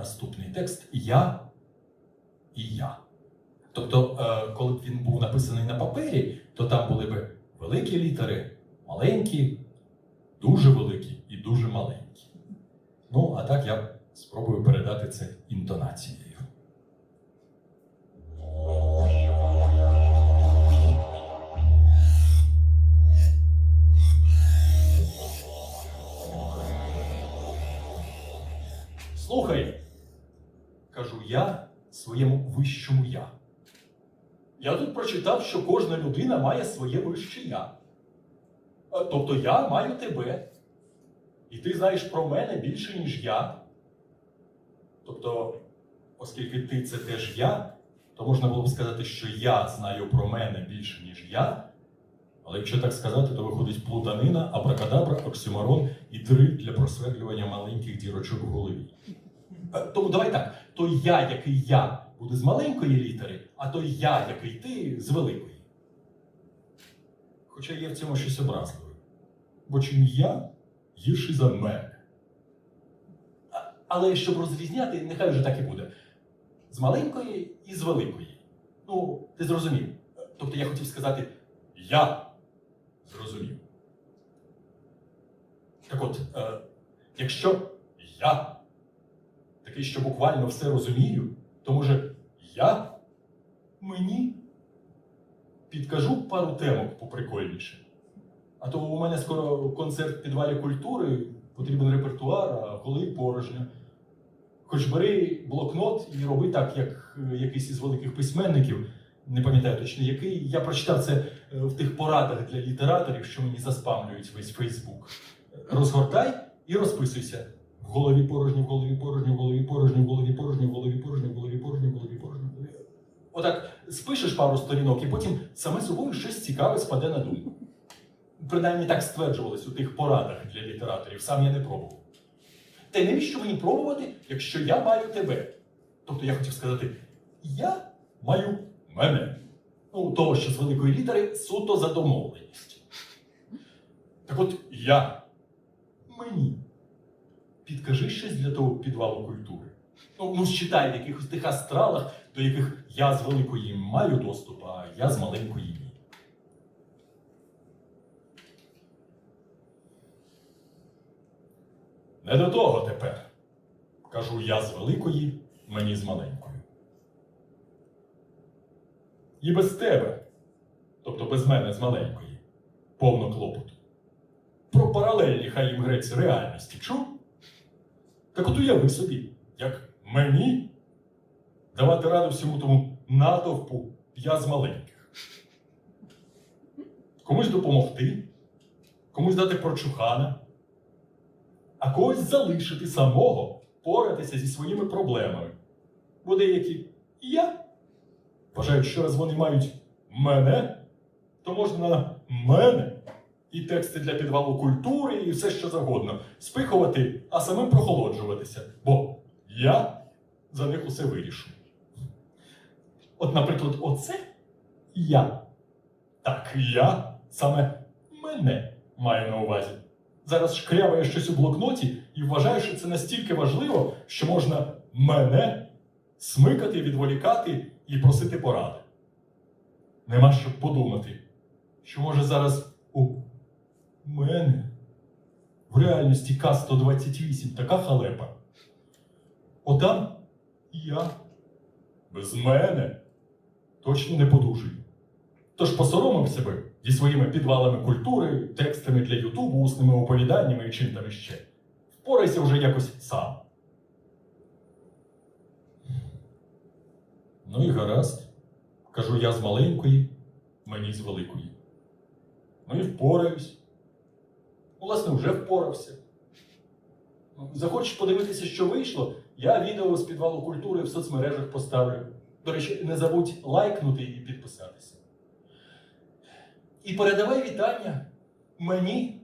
наступний текст Я і я. Тобто, е, коли б він був написаний на папері, то там були б великі літери, маленькі, дуже великі і дуже маленькі. Ну, а так я спробую передати це інтонацією. Слухай, кажу я своєму вищому я. Я тут прочитав, що кожна людина має своє вище я. Е, Тобто я маю тебе. І ти знаєш про мене більше, ніж я. Тобто, оскільки ти це теж я, то можна було б сказати, що я знаю про мене більше, ніж я. Але якщо так сказати, то виходить плутанина, абракадабра, оксюмарон і дриль для просверлювання маленьких дірочок в голові. Е, Тому давай так: той я, який я, буде з маленької літери, а той я, який ти, з великої. Хоча є в цьому щось образливе. Бо чим я гірший за мене. Але щоб розрізняти, нехай вже так і буде. З маленької і з великої. Ну, ти зрозумів. Тобто я хотів сказати я зрозумів. Так от, е, якщо я такий, що буквально все розумію, то може я мені підкажу пару темок поприкольніше. А то у мене скоро концерт в підвалі культури, потрібен репертуар, а коли порожньо. Хоч бери блокнот і роби так, як е, якийсь із великих письменників, не пам'ятаю точно який. Я прочитав це е, в тих порадах для літераторів, що мені заспамлюють весь Фейсбук. Розгортай і розписуйся. Голові порожньо, в голові порожньо, в голові порожньо, в голові порожньо, в голові порожньо, в голові порожньо, в голові порожньо. Отак спишеш пару сторінок, і потім саме собою щось цікаве спаде на думку. Принаймні так стверджувалось у тих порадах для літераторів, сам я не пробував. Та й навіщо мені пробувати, якщо я маю тебе? Тобто я хотів сказати, я маю мене. Ну, того, що з великої літери суто за домовленістю. Так от я мені. Підкажи щось для того підвалу культури. Ну, ну считай в якихось тих астралах, до яких я з великої маю доступ, а я з маленької ні. Не до того тепер. Кажу я з великої, мені з маленької. І без тебе, тобто без мене з маленької, повно клопоту. Про паралельні хай їм грець реальності чув? Так от уяви собі, як мені давати раду всьому тому натовпу я з маленьких. Комусь допомогти, комусь дати прочухана, а когось залишити самого поратися зі своїми проблемами. Бо деякі я вважають, що раз вони мають мене, то можна на мене і тексти для підвалу культури, і все що завгодно спихувати, а самим прохолоджуватися. Бо я за них усе вирішу. От, наприклад, оце я. Так, я саме мене маю на увазі. Зараз шкрябає щось у блокноті і вважаю, що це настільки важливо, що можна мене смикати, відволікати і просити поради. Нема що подумати, що може зараз у реальності К-128 така халепа. Отам і я без мене точно не подужую. Тож посоромився би зі своїми підвалами культури, текстами для Ютубу, усними оповіданнями і чим там іще. Впорайся вже якось сам. Ну і гаразд. Кажу я з маленької, мені з великої. Ну і впораюсь. Власне, вже впорався. Захочеш подивитися, що вийшло, я відео з підвалу культури в соцмережах поставлю. До речі, не забудь лайкнути і підписатися. І передавай вітання мені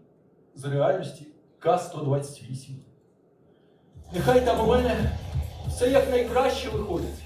з реальності К-128. Нехай там у мене все якнайкраще виходить.